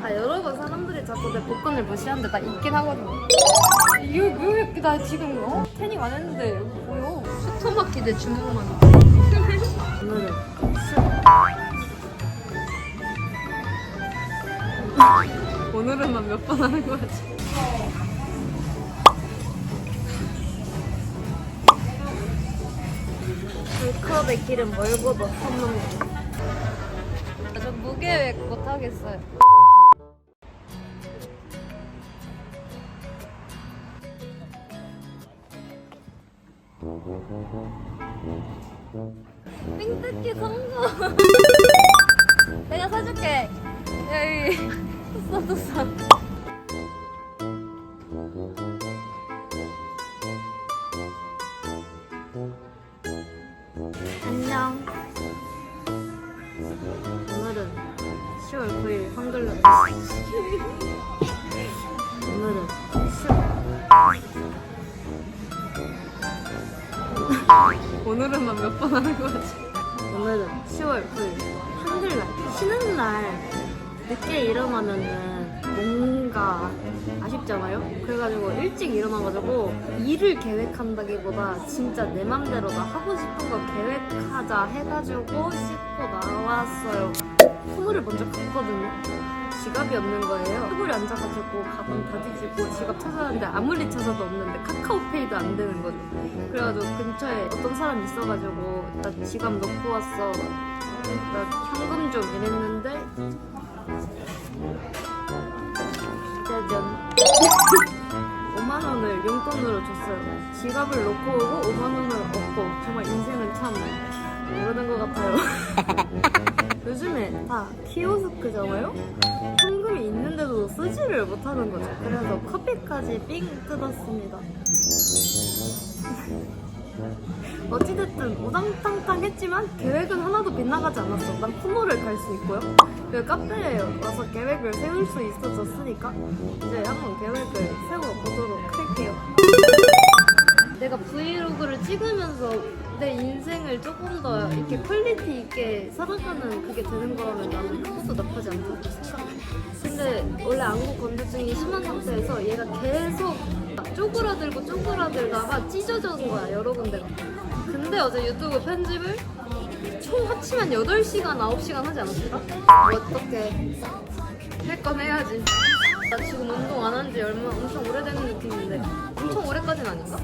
아 여러분 사람들이 자꾸 내 복근을 무시하는데 나 있긴 하거든요. 이거 왜 이렇게 나 지금 어? 태닝 안 했는데 여기 보여. 슈터마키 내 주먹만. 오늘은 오늘은만 몇번 하는 거지. 불컵에 기름 멀고 넣어놓는 거. 아, 저 무계획 못하겠어요. 삥뜯기 성공! 내가 사줄게. 여기 줬어 줬어. 안녕. 오늘은 10월 9일 한글로 오늘은 10... 오늘은만 몇번 하는 거지? 오늘은 10월 9일 한글날 쉬는 날 늦게 일어나면은 뭔가 아쉽잖아요? 그래가지고 일찍 일어나가지고 일을 계획한다기보다 진짜 내 맘대로 나 하고 싶은 거 계획하자 해가지고 씻고 나왔어요. 후물을 먼저 갔거든요. 지갑이 없는 거예요. 테이블에 앉아가지고 가방 다 뒤지고 지갑 찾았는데 아무리 찾아도 없는데 카카오페이도 안 되는 거죠. 그래가지고 근처에 어떤 사람 있어가지고 나 지갑 놓고 왔어. 나 현금 좀 이랬는데 짜잔 5만 원을 용돈으로 줬어요. 지갑을 놓고 오고 5만 원을 얻고 정말 인생은 참 모르는 것 같아요. 요즘에 다 키오스크잖아요? 현금이 있는데도 쓰지를 못하는 거죠. 그래서 커피까지 삥 뜯었습니다. 어찌됐든 우당탕탕 했지만 계획은 하나도 빗나가지 않았어. 난 쿠노를 갈 수 있고요. 그 카페에 와서 계획을 세울 수 있어졌으니까 이제 한번 계획을 세워보도록 할게요. 내가 브이로그를 찍으면서 내 인생을 조금 더 이렇게 퀄리티 있게 살아가는 그게 되는 거라면 나는 그것도 나쁘지 않다고 생각해. 근데 원래 안구 건조증이 심한 상태에서 얘가 계속 쪼그라들고 쪼그라들다가 찢어진 거야 여러 군데가. 근데 어제 유튜브 편집을 총 합치면 8시간, 9시간 하지 않았을까? 뭐 어떡해. 할건 해야지. 나 지금 운동 안 한 지 얼마 엄청 오래되는 느낌인데 엄청 오래까지는 아닌가?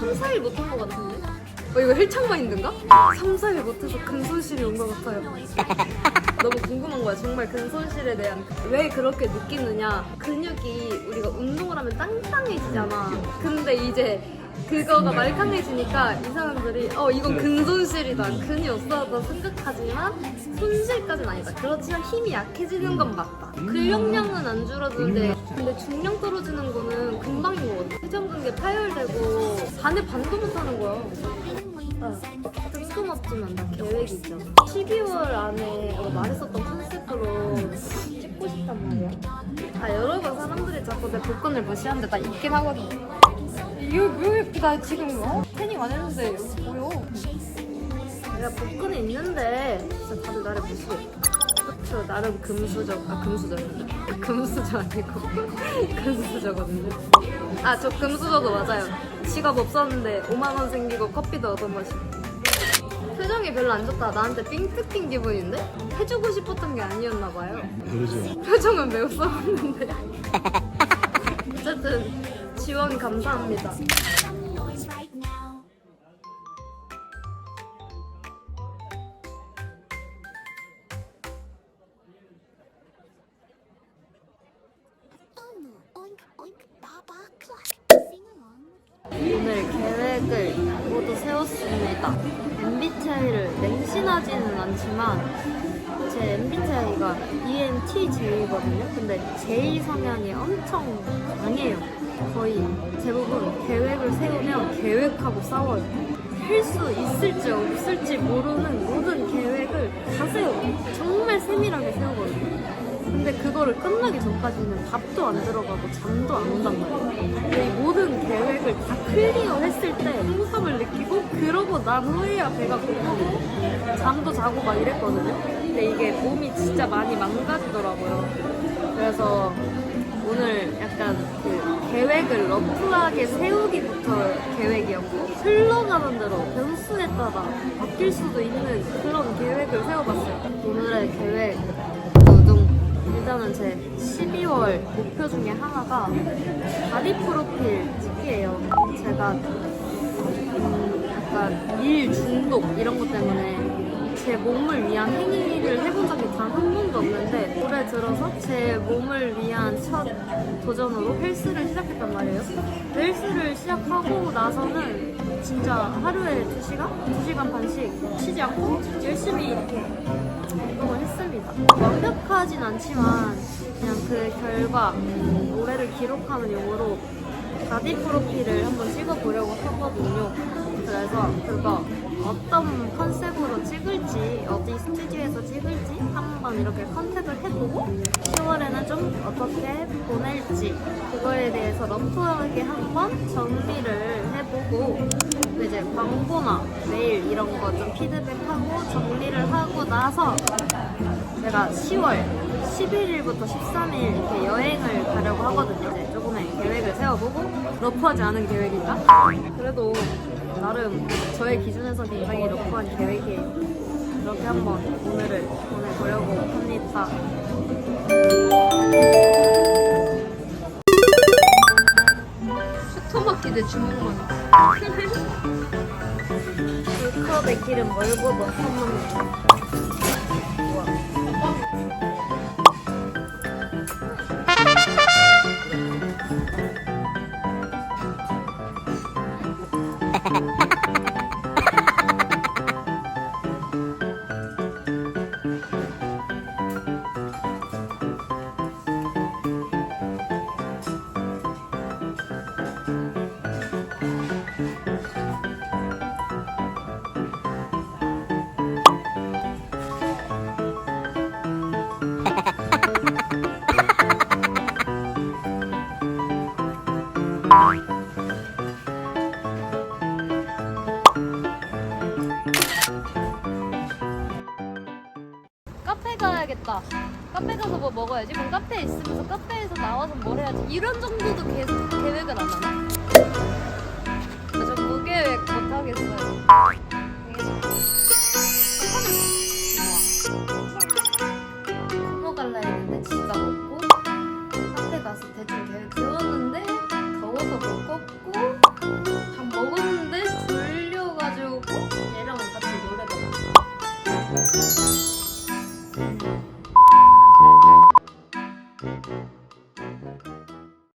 3, 4일 못한 것 같은데? 어, 이거 헬창 마인드인가? 3, 4일 못해서 근 손실이 온 것 같아요. 너무 궁금한 거야. 정말 근 손실에 대한. 왜 그렇게 느끼느냐. 근육이 우리가 운동을 하면 땅땅해지잖아. 근데 이제 그거가 말캉해지니까 이 사람들이 어 이건 근손실이다. 근이 없어졌다 생각하지만 손실까지는 아니다. 그렇지만 힘이 약해지는 건 맞다. 근력량은 안 줄어드는데 근데 중량 떨어지는 거는 금방인 거거든 회전근개 파열되고 반에 반도 못 하는 거야. 아, 뜬금없지만 나 계획이 있잖아 12월 안에 어, 말했었던 컨셉으로 찍고 싶단 말이야. 아 여러분 사람들이 자꾸 내 복근을 무시하는데 나 있긴 하거든 이거 왜 이렇게 나 지금 어? 태닝 안 했는데 여기 보여. 내가 복근이 있는데 진짜 다들 나를 무시해. 그쵸 나름 금수저 아 금수저 금수저 아니고 금수저거든요. 아 저 금수저도 맞아요. 지갑 없었는데 5만원 생기고 커피도 얻어마시고 표정이 별로 안 좋다. 나한테 삥 뜯긴 기분인데? 해주고 싶었던 게 아니었나 봐요. 그러죠. 표정은 매우 썩었는데 지원 감사합니다. 오늘 계획을 세웠습니다. MBTI를 맹신하지는 않지만 제 MBTI가 ENTJ거든요. 근데 J 성향이 엄청 강해요. 거의 대부분 계획을 세우면 계획하고 싸워요. 할 수 있을지 없을지 모르는 모든 계획을 다 세워. 정말 세밀하게 세우거든요. 근데 그거를 끝나기 전까지는 밥도 안 들어가고 잠도 안 온단. 근데 이 모든 계획을 다 클리어 했을 때 행복감을 느끼고 그러고 난 후에야 배가 고프고 잠도 자고 막 이랬거든요. 근데 이게 몸이 진짜 많이 망가지더라고요. 그래서 오늘 약간 그 계획을 러프하게 세우기부터 계획이었고 흘러가는 대로 변수에 따라 바뀔 수도 있는 그런 계획을 세워봤어요. 오늘의 계획 일단은 제 12월 목표 중에 하나가 바디 프로필 찍기예요. 제가 음, 약간 일 중독 이런 것 때문에 제 몸을 위한 행위를 해본 적이 단 한 번도 없는데 올해 들어서 제 몸을 위한 첫 도전으로 헬스를 시작했단 말이에요. 헬스를 시작하고 나서는 진짜 하루에 2시간? 2시간 반씩 쉬지 않고 열심히 이렇게 운동을 했습니다. 완벽하진 않지만 그냥 그 결과 올해를 기록하는 용어로 바디 프로필을 한번 찍어보려고 하거든요. 그래서 그거 어떤 컨셉으로 찍을지 어디 스튜디오에서 찍을지 한번 이렇게 컨택을 해보고 10월에는 좀 어떻게 보낼지 그거에 대해서 러프하게 한번 정리를 해 보고 또 이제 광고나 메일 이런 거 좀 피드백하고 정리를 하고 나서 제가 10월 11일부터 13일 이렇게 여행을 가려고 하거든요. 이제 조금의 계획을 세워보고 러프하지 않은 계획이다. 그래도 나름 저의 기준에서 굉장히 러프한 계획이에요. 그렇게 한번 오늘을 보내보려고 합니다. 슈토마키드 주먹만. 물컵에 기름 멀고 넣어서 카페 가야겠다. 카페 가서 뭐 먹어야지. 그럼 카페에 있으면서 카페에서 나와서 뭘 해야지. 이런 정도도 계속 계획을 안 하네. 저 무계획 못 하겠어요.